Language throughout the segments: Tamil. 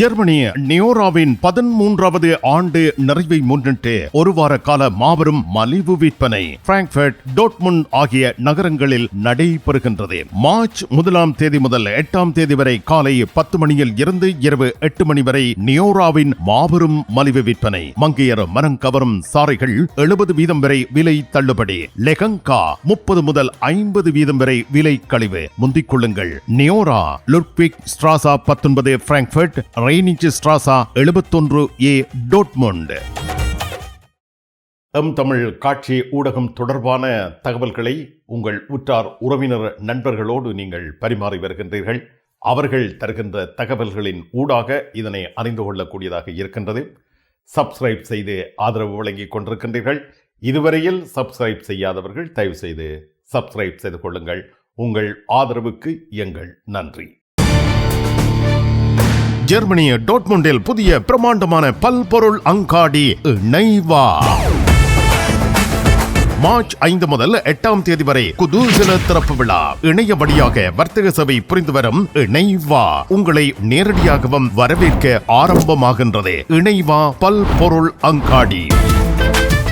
ஜெர்மனி நியோராவின் பதிமூன்றாவது ஆண்டு நிறைவை முன்னிட்டு ஒரு வார கால மாபெரும் மலிவு விற்பனை பிராங்க்ஃபர்ட் டோட்முன் ஆகிய நகரங்களில் நடைபெறுகின்றது. மார்ச் முதலாம் தேதி முதல் எட்டாம் தேதி வரை காலை பத்து மணியில் இருந்து இரவு எட்டு மணி வரை நியோராவின் மாபெரும் மலிவு விற்பனை. மங்கையர் மரம் கவரும் சாறைகள் எழுபது வீதம் வரை விலை தள்ளுபடி. லெகங்கா முப்பது முதல் ஐம்பது வீதம் வரை விலை கழிவு. முந்திக் கொள்ளுங்கள். நியோரா லுட்விக் ஸ்ட்ராசா பத்தொன்பது பிராங்க்ஃபர்ட் ரெய்னிச் ஸ்ட்ராசா எழுபத்தொன்று ஏ டோட்மொண்ட். எம் தமிழ் காட்சி ஊடகம் தொடர்பான தகவல்களை உங்கள் உற்றார் உறவினர் நண்பர்களோடு நீங்கள் பரிமாறி வருகின்றீர்கள். அவர்கள் தருகின்ற தகவல்களின் ஊடாக இதனை அறிந்து கொள்ளக்கூடியதாக இருக்கின்றது. சப்ஸ்கிரைப் செய்து ஆதரவு வழங்கிக் கொண்டிருக்கின்றீர்கள். இதுவரையில் சப்ஸ்கிரைப் செய்யாதவர்கள் தயவு செய்து சப்ஸ்கிரைப் செய்து கொள்ளுங்கள். உங்கள் ஆதரவுக்கு எங்கள் நன்றி. ஜெர்மனிய டோட்முண்டில் புதிய பிரமாண்டமான பல்பொருள் அங்காடி இணைவா. மார்ச் ஐந்து முதல் எட்டாம் தேதி வரை குதூசல திறப்பு விழா. இணைய வழியாக வர்த்தக சபை புரிந்து வரும் இணைவா. உங்களை நேரடியாகவும் வரவேற்க ஆரம்பமாகின்றது. இணைவா பல்பொருள் அங்காடி.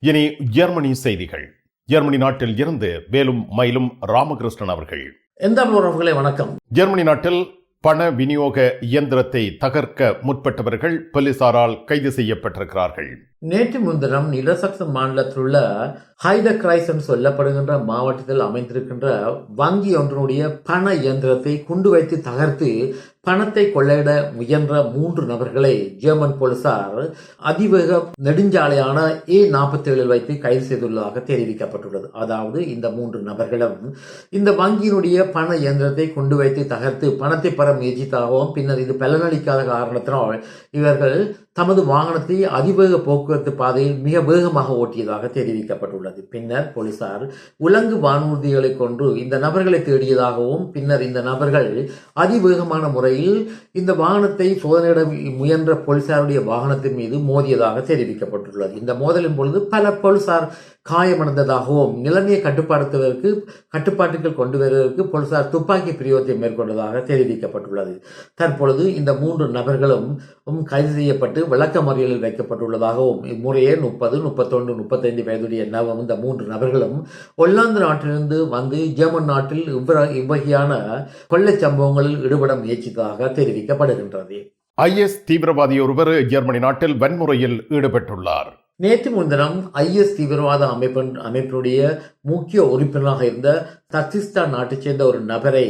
இனி ஜெர்மனி செய்திகள். ஜெர்மனி நாட்டில் இருந்து வேலும் மயிலும் ராமகிருஷ்ணன் அவர்கள். எந்த உறவுகளே வணக்கம். ஜெர்மனி நாட்டில் பண விநியோக இயந்திரத்தை தகர்க்க முற்பட்டவர்கள் போலீசாரால் கைது செய்யப்பட்டிருக்கிறார்கள். நேற்று முன்தினம் நிலசக்ச மாநிலத்தில் உள்ள ஹைத கிரைஸ் என்று சொல்லப்படுகின்ற மாவட்டத்தில் அமைந்திருக்கின்ற வங்கி ஒன்றினுடைய பண இயந்திரத்தை குண்டு வைத்து தகர்த்து பணத்தை கொள்ளையிட முயன்ற மூன்று நபர்களை ஜெர்மன் போலீசார் அதிவேக நெடுஞ்சாலையான ஏ நாற்பத்தி ஏழில் வைத்து கைது செய்துள்ளதாக தெரிவிக்கப்பட்டுள்ளது. அதாவது இந்த மூன்று நபர்களும் இந்த வங்கியினுடைய பண இயந்திரத்தை கொண்டு வைத்து தகர்த்து பணத்தை பெற முயற்சித்தாகவும் பின்னர் இது பலனளிக்காத காரணத்தினால் இவர்கள் தமது வாகனத்தை அதிவேக போக்கு போக்குவரத்து பாதையில் மிக வேகமாக ஓட்டியதாக தெரிவிக்கப்பட்டுள்ளது. பின்னர் போலீசார் உலங்கு வானூர்திகளை கொண்டு இந்த நபர்களை தேடியதாகவும் பின்னர் இந்த நபர்கள் அதிவேகமான முறையில் இந்த வாகனத்தை சோதனையிட முயன்ற போலீசாருடைய வாகனத்தின் மீது மோதியதாக தெரிவிக்கப்பட்டுள்ளது. இந்த மோதலின் பொழுது பல போலீசார் காயமடைந்ததாகவும் நிலைமையை கட்டுப்படுத்துவதற்கு கட்டுப்பாட்டுகள் கொண்டு வருவதற்கு போலீசார் துப்பாக்கி பிரயோகத்தை மேற்கொண்டதாக தெரிவிக்கப்பட்டுள்ளது. தற்பொழுது இந்த மூன்று நபர்களும் கைது செய்யப்பட்டு விளக்க மறியலில் வைக்கப்பட்டுள்ளதாகவும் இம்முறையே முப்பது முப்பத்தொன்று முப்பத்தைந்து வயதுடைய நவம் இந்த மூன்று நபர்களும் ஒல்லாந்து நாட்டிலிருந்து வந்து ஜெர்மன் நாட்டில் இவ்வ- இவ்வகையான கொள்ளைச் சம்பவங்களில் ஈடுபட முயற்சித்ததாக தெரிவிக்கப்படுகின்றது. ஐஎஸ் தீவிரவாதி ஒருவர் ஜெர்மனி நாட்டில் வன்முறையில் ஈடுபட்டுள்ளார். நேற்று முன்தினம் ஐஎஸ் தீவிரவாத அமைப்பின் அமைப்பினுடைய முக்கிய உறுப்பினராக இருந்த தக்சிஸ்தான் நாட்டைச் சேர்ந்த ஒரு நபரை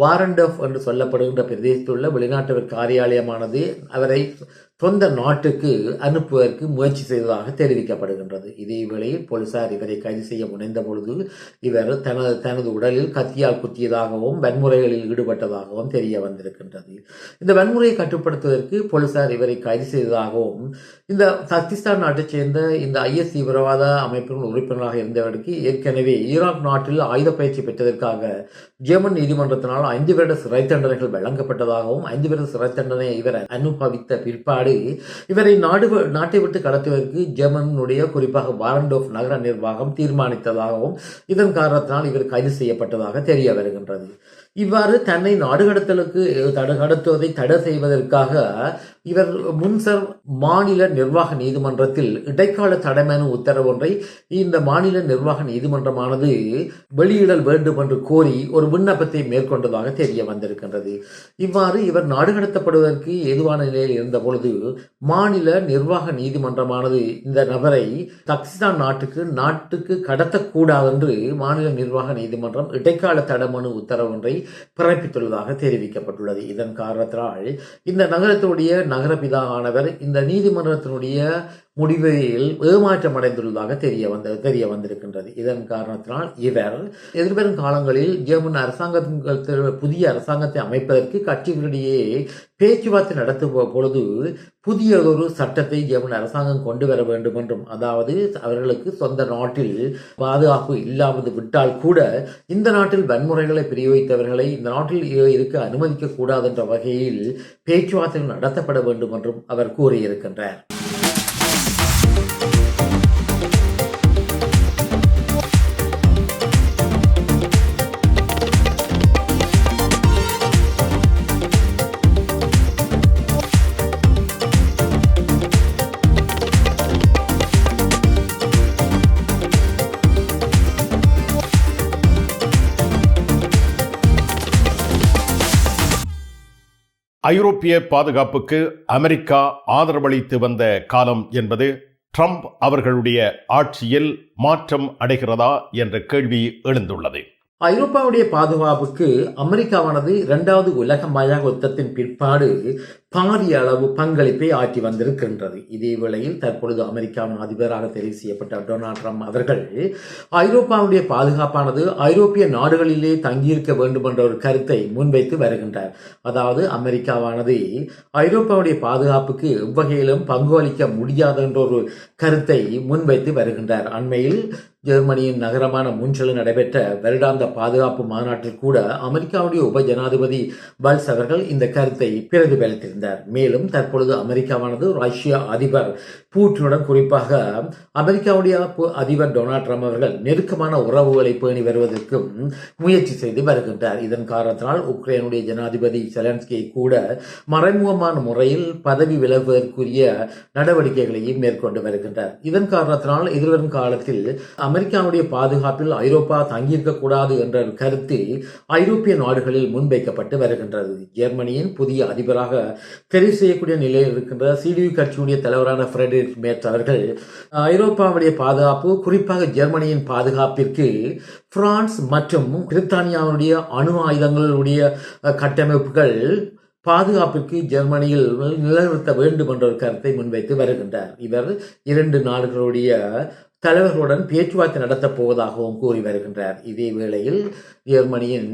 வாரண்டப் என்று சொல்லப்படுகின்ற பிரதேசத்தில் உள்ள வெளிநாட்டவர் காரியாலயமானது அவரை சொந்த நாட்டுக்கு அனுப்புவதற்கு முயற்சி செய்ததாக தெரிவிக்கப்படுகின்றது. இதே வேளையில் போலீசார் இவரை கைது செய்ய முனைந்த பொழுது இவர் தனது தனது உடலில் கத்தியால் குத்தியதாகவும் வன்முறைகளில் ஈடுபட்டதாகவும் தெரிய வந்திருக்கின்றது. இந்த வன்முறையை கட்டுப்படுத்துவதற்கு போலீசார் இவரை கைது செய்ததாகவும் இந்த பாகிஸ்தான் நாட்டைச் சேர்ந்த இந்த ஐஎஸ் தீவிரவாத அமைப்பின் உறுப்பினராக இருந்தவருக்கு ஏற்கனவே ஈராக் நாட்டில் ஆயுத பயிற்சி பெற்றதற்காக ஜெர்மன் நீதிமன்றத்தினால் ஐந்து வருட சிறை தண்டனைகள் வழங்கப்பட்டதாகவும் ஐந்து வருட சிறை தண்டனை இவர் அனுபவித்த பிற்பாடு இவரை நாடு நாட்டை விட்டு கடத்துவதற்கு ஜெர்மனுடைய குறிப்பாக வாரண்டோஃப் நகர நிர்வாகம் தீர்மானித்ததாகவும் இதன் காரணத்தினால் இவர் கைது செய்யப்பட்டதாக தெரிய வருகின்றது. இவ்வாறு தன்னை நாடு கடத்தலுக்கு கடத்துவதை தடை செய்வதற்காக இவர் முன்சர் மாநில நிர்வாக நீதிமன்றத்தில் இடைக்கால தடைமனு உத்தரவு ஒன்றை இந்த மாநில நிர்வாக நீதிமன்றமானது வெளியிடல் வேண்டும் என்று கோரி ஒரு விண்ணப்பத்தை மேற்கொண்டதாக தெரிய வந்திருக்கின்றது. இவ்வாறு இவர் நாடு கடத்தப்படுவதற்கு ஏதுவான நிலையில் இருந்த பொழுது மாநில நிர்வாக நீதிமன்றமானது இந்த நபரை தக்சிஸ்தான் நாட்டுக்கு நாட்டுக்கு கடத்தக்கூடாது என்று மாநில நிர்வாக நீதிமன்றம் இடைக்கால தடைமனு உத்தரவு ஒன்றை பிறப்பித்துள்ளதாக தெரிவிக்கப்பட்டுள்ளது. இதன் காரணத்தினால் இந்த நகரத்தினுடைய நகரபிதா ஆனவர் இந்த நீதிமன்றத்தினுடைய முடிவில் ஏமாற்றம் அடைந்துள்ளதாக தெரிய வந்த தெரிய வந்திருக்கின்றது. இதன் காரணத்தினால் இவர் எதிர்வரும் காலங்களில் ஜெர்மன் அரசாங்கத்தின் புதிய அரசாங்கத்தை அமைப்பதற்கு கட்சிகளிடையே பேச்சுவார்த்தை நடத்தும் பொழுது புதியதொரு சட்டத்தை ஜெர்மன் அரசாங்கம் கொண்டு வர வேண்டும் என்றும் அதாவது அவர்களுக்கு சொந்த நாட்டில் பாதுகாப்பு இல்லாமல் விட்டால் கூட இந்த நாட்டில் வன்முறைகளை பிரயோகித்தவர்களை இந்த நாட்டில் இருக்க அனுமதிக்க கூடாது என்ற வகையில் பேச்சுவார்த்தைகள் நடத்தப்பட வேண்டும் என்றும் அவர் கூறியிருக்கின்றார். ஐரோப்பிய பாதுகாப்புக்கு அமெரிக்கா ஆதரவளித்து வந்த காலம் என்பது ட்ரம்ப் அவர்களுடைய ஆட்சியில் மாற்றம் அடைகிறதா என்ற கேள்வி எழுந்துள்ளது. ஐரோப்பாவுடைய பாதுகாப்புக்கு அமெரிக்காவானது இரண்டாவது உலக மயாக யுத்தத்தின் பிற்பாடு பாரிய அளவு பங்களிப்பை ஆற்றி வந்திருக்கின்றது. இதே வேளையில் தற்பொழுது அமெரிக்காவின் அதிபராக தெரிவு செய்யப்பட்ட டொனால்ட் ட்ரம்ப் அவர்கள் ஐரோப்பாவுடைய பாதுகாப்பானது ஐரோப்பிய நாடுகளிலே தங்கியிருக்க வேண்டும் என்ற ஒரு கருத்தை முன்வைத்து வருகின்றார். அதாவது அமெரிக்காவானது ஐரோப்பாவுடைய பாதுகாப்புக்கு எவ்வகையிலும் பங்கு அளிக்க முடியாது என்ற ஒரு கருத்தை முன்வைத்து வருகின்றார். அண்மையில் ஜெர்மனியின் நகரமான முன்சலில் நடைபெற்ற வருடாந்த பாதுகாப்பு மாநாட்டில் கூட அமெரிக்காவுடைய உப ஜனாதிபதி பல்ஸ் அவர்கள் இந்த கருத்தை பிரதிபலித்திருந்தார். மேலும் தற்பொழுது அமெரிக்காவானது ரஷ்ய அதிபர் பூட்டினுடன் குறிப்பாக அமெரிக்காவுடைய பு- அதிபர் டொனால்ட் ட்ரம்ப் அவர்கள் நெருக்கமான உறவுகளை பேணி வருவதற்கும் முயற்சி செய்து வருகின்றார். இதன் காரணத்தினால் உக்ரைனுடைய ஜனாதிபதி செலன்ஸ்கியை கூட மறைமுகமான முறையில் பதவி விலகுவதற்குரிய நடவடிக்கைகளையும் மேற்கொண்டு வருகின்றார். இதன் காரணத்தினால் எதிர்வரும் காலத்தில் அமெரிக்காவுடைய பாதுகாப்பில் ஐரோப்பா தங்கியிருக்க கூடாது என்ற கருத்தில் கருத்து ஐரோப்பிய நாடுகளில் முன்வைக்கப்பட்டு வருகின்றது. ஜெர்மனியின் புதிய அதிபராக தெரிவு செய்யக்கூடிய நிலையில் இருக்கின்ற சிடியு கட்சியுடைய தலைவரான ஃபிரெட்ரிக் மேட்ஸ் அவர்கள் ஐரோப்பாவுடைய பாதுகாப்பு குறிப்பாக ஜெர்மனியின் பாதுகாப்பிற்கு பிரான்ஸ் மற்றும் பிரித்தானியாவுடைய அணு ஆயுதங்களுடைய கட்டமைப்புகள் பாதுகாப்பிற்கு ஜெர்மனியில் நிலைநிறுத்த வேண்டும் என்ற ஒரு கருத்தை முன்வைத்து வருகின்றார். இவர் இரண்டு நாடுகளுடைய தலைவர்களுடன் பேச்சுவார்த்தை நடத்தப் போவதாகவும் கூறி வருகின்றார். இதே வேளையில் ஜெர்மனியின்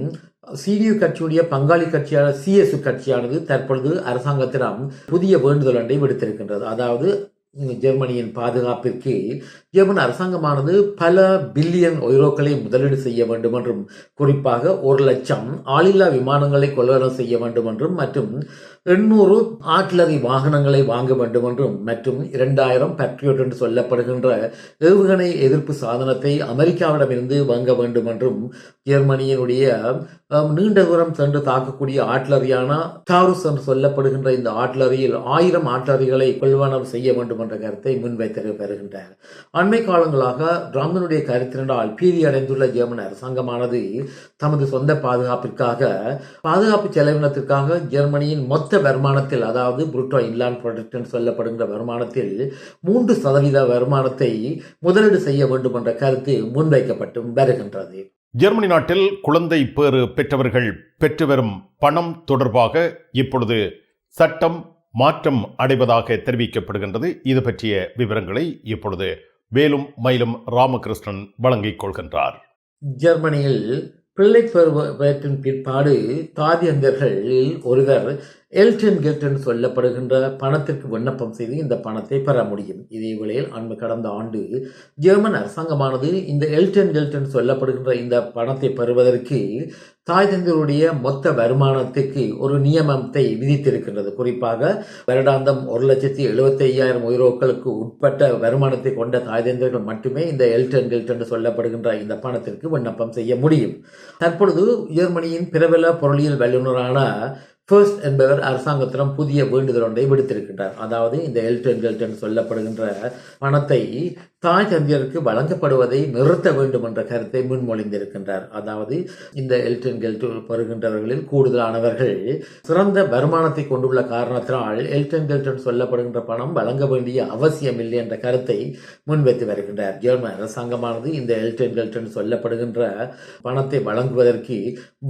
சிடியு கட்சியுடைய பங்காளி கட்சியான சிஎஸ் கட்சியானது தற்பொழுது அரசாங்கத்திடம் புதிய வேண்டுதல் ஒன்றை விடுத்திருக்கின்றது. அதாவது ஜெர்மனியின் பாதுகாப்பிற்கு ஜெர்மன் அரசாங்கமானது பல பில்லியன் யூரோக்களை முதலீடு செய்ய வேண்டும் என்றும் குறிப்பாக ஒரு லட்சம் ஆளில்லா விமானங்களை கொள்வனம் செய்ய வேண்டும் என்றும் மற்றும் எண்ணூறு ஆட்லரி வாகனங்களை வாங்க வேண்டும் என்றும் மற்றும் இரண்டாயிரம் பேட்ரியோட் என்று சொல்லப்படுகின்ற ஏவுகணை எதிர்ப்பு சாதனத்தை அமெரிக்காவிடமிருந்து வாங்க வேண்டும் என்றும் ஜெர்மனியினுடைய நீண்ட தூரம் சென்று தாக்கக்கூடிய ஆட்லரியான டாருஸ் என்று சொல்லப்படுகின்ற இந்த ஆட்லரியில் ஆயிரம் ஆட்லரிகளை கொள்வனவு செய்ய வேண்டும் என்ற கருத்தை முன்வைத்து வருகின்றார் அண்மை காலங்களாக ட்ரம்பினுடைய கருத்தினால் பீதி அடைந்துள்ள ஜெர்மன் அரசாங்கமானது தமது சொந்த பாதுகாப்பிற்காக பாதுகாப்பு செலவினத்திற்காக ஜெர்மனியின் மொத்த வருமானத்தில் அதாவது புருட்டோ இன்லாண்ட் ப்ராடக்ட் என்று சொல்லப்படுகின்ற வருமானத்தில் மூன்று சதவீத வருமானத்தை முதலீடு செய்ய வேண்டும் என்ற கருத்து முன்வைக்கப்பட்டும் வருகின்றது. ஜெர்மனி நாட்டில் குழந்தை பேறு பெற்றவர்கள் பெற்று வரும் பணம் தொடர்பாக இப்பொழுது சட்டம் மாற்றம் அடைவதாக தெரிவிக்கப்படுகின்றது. இது பற்றிய விவரங்களை இப்பொழுது வேலும் மயிலும் ராமகிருஷ்ணன் வழங்கிக் கொள்கின்றார். ஜெர்மனியில் பிள்ளை பருவத்தின் பிற்பாடு தாதியந்தர்களில் ஒருவர் எல்டன் கெல்டன் சொல்லப்படுகின்ற பணத்திற்கு விண்ணப்பம் செய்து இந்த பணத்தை பெற முடியும். இதே வேளையில் அன்பு கடந்த ஆண்டு ஜெர்மன் அரசாங்கமானது இந்த எல்டன் கெல்டன் சொல்லப்படுகின்ற இந்த பணத்தை பெறுவதற்கு தாய் தந்தையருடைய மொத்த வருமானத்துக்கு ஒரு நியமனத்தை விதித்திருக்கின்றது. குறிப்பாக வருடாந்தம் ஒரு லட்சத்தி எழுபத்தி ஐயாயிரம் உயிரோக்களுக்கு உட்பட்ட வருமானத்தை கொண்ட தாய் தந்தையர்கள் மட்டுமே இந்த எல்டன் கெல்டன் சொல்லப்படுகின்ற இந்த பணத்திற்கு விண்ணப்பம் செய்ய முடியும். தற்பொழுது ஜெர்மனியின் பிரபல பொருளியல் வல்லுநரான ஃபர்ஸ்ட் என்பவர் அரசாங்கத்திடம் புதிய வேண்டுதல் ஒன்றை விடுத்திருக்கின்றார். அதாவது இந்த எல்டன் கெல்டன் சொல்லப்படுகின்ற பணத்தை தாய் தந்தையருக்கு வழங்கப்படுவதை நிறுத்த வேண்டும் என்ற கருத்தை முன்மொழிந்திருக்கின்றார். அதாவது இந்த எல்டன் கெல்ட் பெறுகின்றவர்களில் கூடுதலானவர்கள் சிறந்த வருமானத்தை கொண்டுள்ள காரணத்தினால் எல்டன் கெல்டன் சொல்லப்படுகின்ற பணம் வழங்க வேண்டிய அவசியம் இல்லை என்ற கருத்தை முன்வைத்து வருகின்றார். ஜெர்மன் அரசாங்கமானது இந்த எல்டன் கெல்டன் சொல்லப்படுகின்ற பணத்தை வழங்குவதற்கு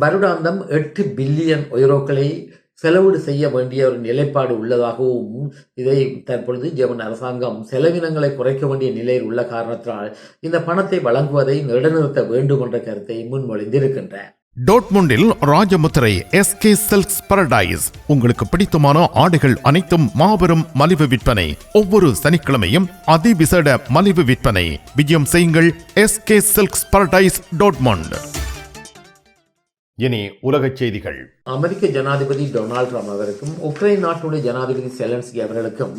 வருடாந்தம் எட்டு பில்லியன் உயரோக்களை செலவீடு செய்ய வேண்டிய ஒரு நிலைப்பாடு உள்ளதாகவும் இதை தற்பொழுது ஜெர்மன் அரசாங்கம் செலவினங்களை குறைக்க வேண்டிய நிலையில் உள்ள காரணத்தால் இந்த பணத்தை வழங்குவதை நிலைநிறுத்த வேண்டும் என்ற கருத்தை முன்மொழிந்திருக்கின்றார் டோட்முண்டில் ராஜமுத்திரை எஸ்கே சில்க்ஸ் பரடைஸ். உங்களுக்கு பிடித்தமான ஆடைகள் அனைத்தும் மாபெரும் மலிவு விற்பனை. ஒவ்வொரு சனிக்கிழமையும் அதிவிசேட மலிவு விற்பனை. விஜயம் செய்யுங்கள் எஸ்கே சில்க்ஸ் பரடைஸ் டோட்மண்ட். இனி உலகச் செய்திகள். அமெரிக்க ஜனாதிபதி டொனால்ட் ட்ரம்ப் அவருக்கும் உக்ரைன் நாட்டுடைய ஜனாதிபதி செலன்ஸ்கி அவர்களுக்கும்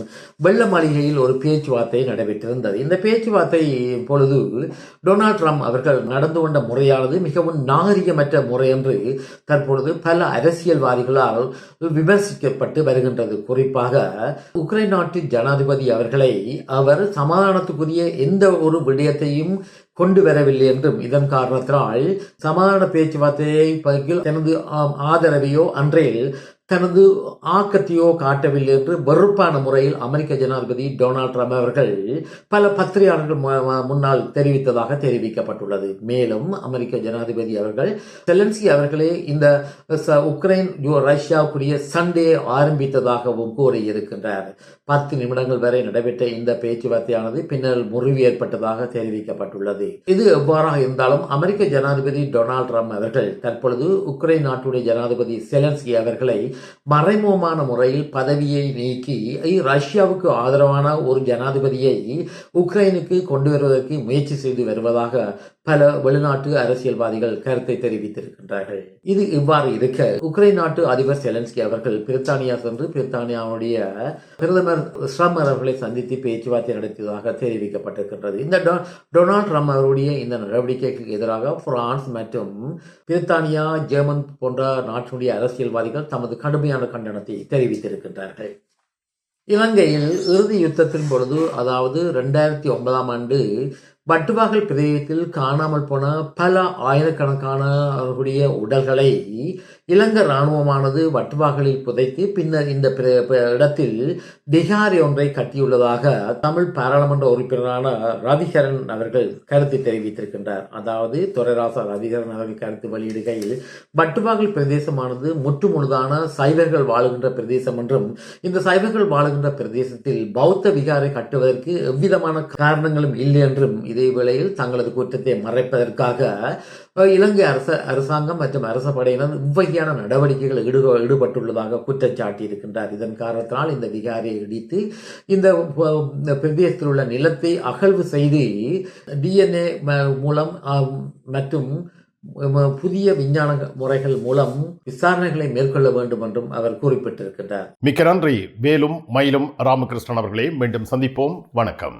வெள்ள மாளிகையில் ஒரு பேச்சுவார்த்தை நடைபெற்றிருந்தது. இந்த பேச்சுவார்த்தை பொழுது டொனால்ட் ட்ரம்ப் அவர்கள் நடந்து கொண்ட முறையானது மிகவும் நாகரிகமற்ற முறை என்று தற்பொழுது பல அரசியல்வாதிகளால் விமர்சிக்கப்பட்டு வருகின்றது. குறிப்பாக உக்ரைன் நாட்டு ஜனாதிபதி அவர்களை அவர் சமாதானத்துக்குரிய எந்த ஒரு விடயத்தையும் கொண்டு வரவில்லை என்றும். இதன் காரணத்தினால் சமாதான பேச்சுவார்த்தையை பகில் தனது ஆதரவையோ அன்றையில் தனது ஆக்கத்தையோ காட்டவில்லை என்று வெறுப்பான முறையில் அமெரிக்க ஜனாதிபதி டொனால்ட் ட்ரம்ப் அவர்கள் பல பத்திரிகையாளர்கள் முன்னால் தெரிவித்ததாக தெரிவிக்கப்பட்டுள்ளது. மேலும் அமெரிக்க ஜனாதிபதி அவர்கள் செலன்ஸ்கி அவர்களே இந்த ச- உக்ரைன் ரஷ்யாவுக்குரிய சண்டே ஆரம்பித்ததாகவும் கூறியிருக்கின்றார். பத்து நிமிடங்கள் வரை நடைபெற்ற இந்த பேச்சுவார்த்தையானது பின்னர் முறிவு ஏற்பட்டதாக தெரிவிக்கப்பட்டுள்ளது. இது எவ்வாறாக இருந்தாலும் அமெரிக்க ஜனாதிபதி டொனால்ட் ட்ரம்ப் அவர்கள் தற்பொழுது உக்ரைன் நாட்டுடைய ஜனாதிபதி செலன்ஸ்கி அவர்களை மறைமுகமான முறையில் பதவியை நீக்கி ரஷ்யாவுக்கு ஆதரவான ஒரு ஜனாதிபதியை உக்ரைனுக்கு கொண்டு வருவதற்கு முயற்சி செய்து வருவதாக பல வெளிநாட்டு அரசியல்வாதிகள் கருத்தை தெரிவித்திருக்கின்றார்கள். இது இவ்வாறு இருக்க உக்ரைன் நாட்டு அதிபர் செலன்ஸ்கி அவர்கள் பிரித்தானியா சென்று பிரித்தானியாவுடைய பிரதமர் ட்ரம்ப் அவர்களை சந்தித்து பேச்சுவார்த்தை நடத்தியதாக தெரிவிக்கப்பட்டிருக்கின்றது. இந்த டொ- டொனால்ட் ட்ரம்ப் அவருடைய இந்த நடவடிக்கைக்கு எதிராக பிரான்ஸ் மற்றும் பிரித்தானியா ஜெர்மன் போன்ற நாட்டினுடைய அரசியல்வாதிகள் தமது கடுமையான கண்டனத்தை தெரிவித்திருக்கின்றார்கள். இலங்கையில் இறுதி யுத்தத்தின் பொழுது அதாவது ரெண்டாயிரத்தி ஒன்பதாம் ஆண்டு வட்டுவாகல் பிரதேசத்தில் காணாமல் போன பல ஆயிரக்கணக்கானவர்களுடைய உடல்களை இலங்கை இராணுவமானது வட்டுவாகலில் புதைத்து பின்னர் இந்த பிர- இடத்தில் திகாரி ஒன்றை கட்டியுள்ளதாக தமிழ் பாராளுமன்ற உறுப்பினரான ரவிகரன் அவர்கள் கருத்து தெரிவித்திருக்கின்றார். அதாவது துரைராசா ரவிகரன் அவர்கள் கருத்து வெளியிடுகையில் வட்டுவாகல் பிரதேசமானது முற்றுமுழுதான சைவர்கள் வாழுகின்ற பிரதேசம் என்றும் இந்த சைவர்கள் வாழுகின்ற பிரதேசத்தில் பௌத்த விகாரை கட்டுவதற்கு எவ்விதமான காரணங்களும் இல்லை என்றும் இதே வேளையில் தங்களது குற்றத்தை மறைப்பதற்காக இலங்கை அரச அரசாங்கம் மற்றும் அரச படையினர் இவ்வகையான நடவடிக்கைகள் ஈடு ஈடுபட்டுள்ளதாக குற்றச்சாட்டி இருக்கின்றார் இதன் காரணத்தினால் இந்த விகாரியை இடித்து இந்த பிரதேசத்தில் உள்ள நிலத்தை அகழ்வு செய்து டிஎன்ஏ மூலம் மற்றும் புதிய விஞ்ஞான முறைகள் மூலம் விசாரணைகளை மேற்கொள்ள வேண்டும் என்றும் அவர் குறிப்பிட்டிருக்கின்றார். மிக்க நன்றி. வேலும் மயிலும் ராமகிருஷ்ணன் அவர்களை மீண்டும் சந்திப்போம். வணக்கம்.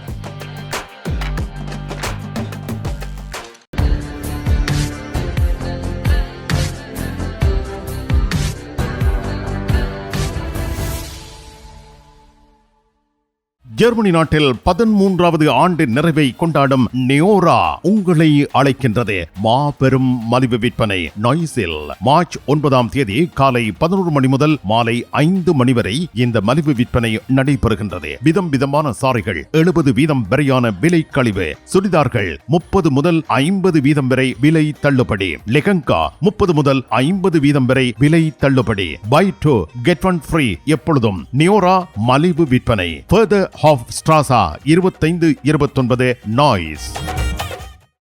ஜெர்மனி நாட்டில் பதிமூன்றாவது ஆண்டு நிறைவை கொண்டாடும் நியோரா உங்களை அழைக்கின்றது. மாபெரும் மலிவு விற்பனை நாய்ஸில் மார்ச் ஒன்பதாம் தேதி காலை பதினோரு மணி முதல் மாலை ஐந்து மணி வரை இந்த மலிவு விற்பனை நடைபெறுகின்றது. விதம் விதமான சாரிகள் எழுபது வீதம் வரையான விலை கழிவு சுடிதார்கள் முப்பது முதல் ஐம்பது வீதம் வரை விலை தள்ளுபடி லெகங்கா முப்பது முதல் ஐம்பது வீதம் வரை விலை தள்ளுபடி. Buy two get one free எப்பொழுதும் நியோரா மலிவு விற்பனை. ஃபர்தர் ஆஃப் ஸ்ட்ராசா இருபத்தைந்து இருபத்தொன்பது நாய்ஸ்.